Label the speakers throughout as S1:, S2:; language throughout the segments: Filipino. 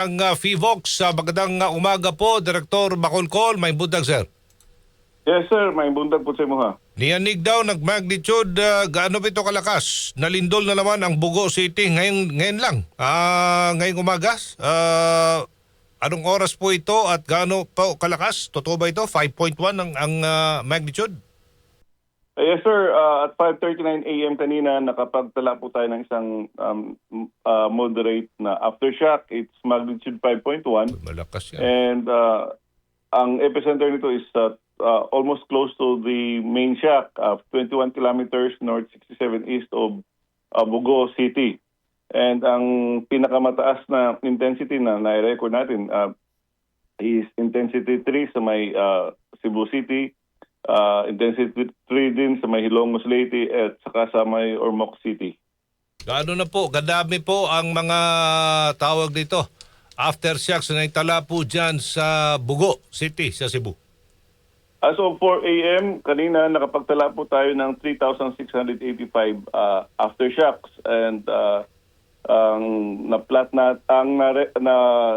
S1: Ang uh, FIVOX, uh, magandang uh, umaga po, Direktor Bacolcol, may budag sir.
S2: Yes, sir. May bundag po sa imo ha.
S1: Niyanig daw nag-magnitude, uh, gaano ba ito kalakas? Nalindol na naman ang Bugo City ngayon, ngayon lang, Ah, ngayong umagas. Ah, anong oras po ito at gaano po kalakas? Totoo ba ito? 5.1 ang, ang ah, magnitude?
S2: Uh, yes, sir. Uh, at 5.39 a.m. kanina, nakapagtala po tayo ng isang um, uh, moderate na aftershock. It's magnitude 5.1.
S1: Malakas yan.
S2: And uh, ang epicenter nito is uh, uh, almost close to the main shock, uh, 21 kilometers north, 67 east of uh, Bugo City. And ang pinakamataas na intensity na na-record natin uh, is intensity 3 sa may uh, Cebu City, uh, intensity 3 din sa may Hilongos Leyte at saka sa may Ormoc City.
S1: Gaano na po, gadami po ang mga tawag dito. Aftershocks na itala po dyan sa Bugo City, sa Cebu.
S2: As of 4 a.m., kanina nakapagtala po tayo ng 3,685 uh, aftershocks and uh, ang na-plat na ang na, na,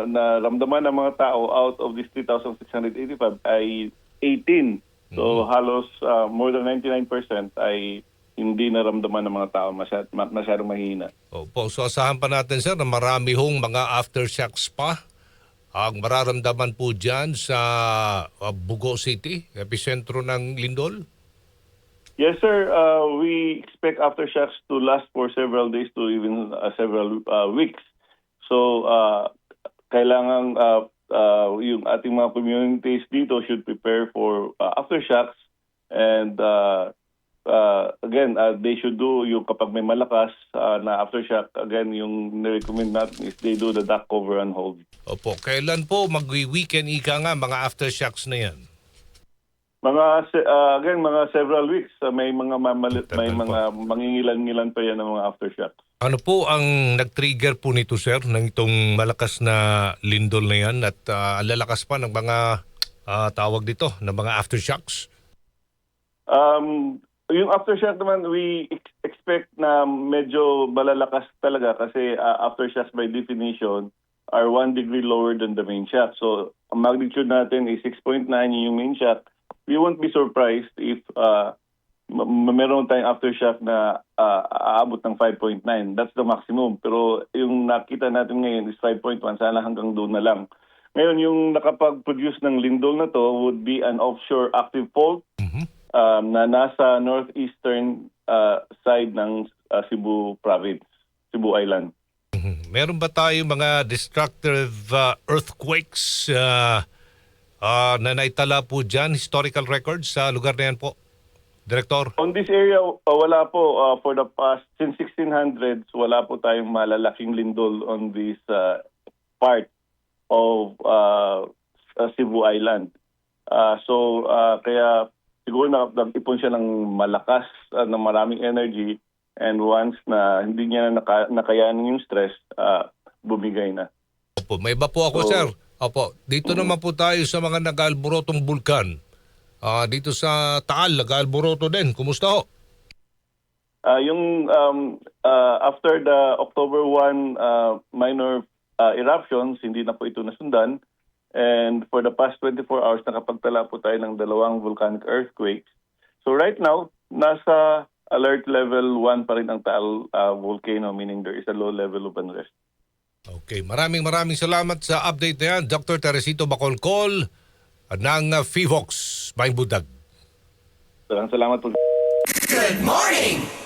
S2: naramdaman ng mga tao out of this 3,685 ay 18. So halos uh, more than 99% ay hindi naramdaman ng mga tao masyad, ma- masyadong mahina.
S1: Opo, so asahan pa natin sir na marami hong mga aftershocks pa ang mararamdaman po dyan sa uh, Bugo City, epicentro ng Lindol.
S2: Yes, sir. Uh, we expect aftershocks to last for several days to even uh, several uh, weeks. So, uh, kailangan uh, uh, yung ating mga communities dito should prepare for uh, aftershocks. And uh, uh, again, uh, they should do yung kapag may malakas uh, na aftershock, again, yung recommend natin is they do the duck cover and hold.
S1: Opo, kailan po mag-weekend ika nga mga aftershocks na yan?
S2: Mga uh, again mga several weeks uh, may mga mamalit may mga mangingilan-ngilan pa yan ng mga aftershocks.
S1: Ano po ang nag-trigger po nito sir ng itong malakas na lindol na yan at uh, lalakas pa ng mga ah, tawag dito, ng mga aftershocks?
S2: Um, yung aftershock naman, we ex- expect na medyo malalakas talaga kasi uh, aftershocks by definition are one degree lower than the main shock. So, ang magnitude natin is 6.9 yung main shock. We won't be surprised if uh, meron tayong aftershock na uh, aabot ng 5.9. That's the maximum. Pero yung nakita natin ngayon is 5.1. Sana hanggang doon na lang. Ngayon, yung nakapag-produce ng lindol na to would be an offshore active fault
S1: Mhm.
S2: um, na nasa northeastern uh, side ng uh, Cebu province, Cebu Island.
S1: Mhm. Meron ba tayo mga destructive uh, earthquakes uh, uh, na naitala po dyan, historical records sa lugar na yan po? Director?
S2: On this area, uh, wala po uh, for the past, since 1600s, wala po tayong malalaking lindol on this uh, part of uh, uh, Cebu Island. Uh, so, uh, kaya siguro na, nag-ipon siya ng malakas, uh, ng maraming energy, and once na hindi niya na naka, nakayanan yung stress, uh, bumigay na.
S1: Opo, may iba po ako,
S2: So-
S1: sir. Opo, dito naman po tayo sa mga nag-alborotong bulkan. Ah, dito sa Taal, nag-alboroto din. Kumusta ho?
S2: Ah, yung um, ah, after the October 1 ah, minor ah, eruptions, hindi na po ito nasundan. And for the past 24 hours, nakapagtala po tayo ng dalawang volcanic earthquakes. So right now, nasa alert level 1 pa rin ang Taal ah, volcano, meaning there is a low level of unrest.
S1: Okay, maraming maraming salamat sa update na yan. Dr. Teresito Bacolcol ng uh, FIVOX, Baing Budag.
S2: Maraming salamat po.
S3: Good morning!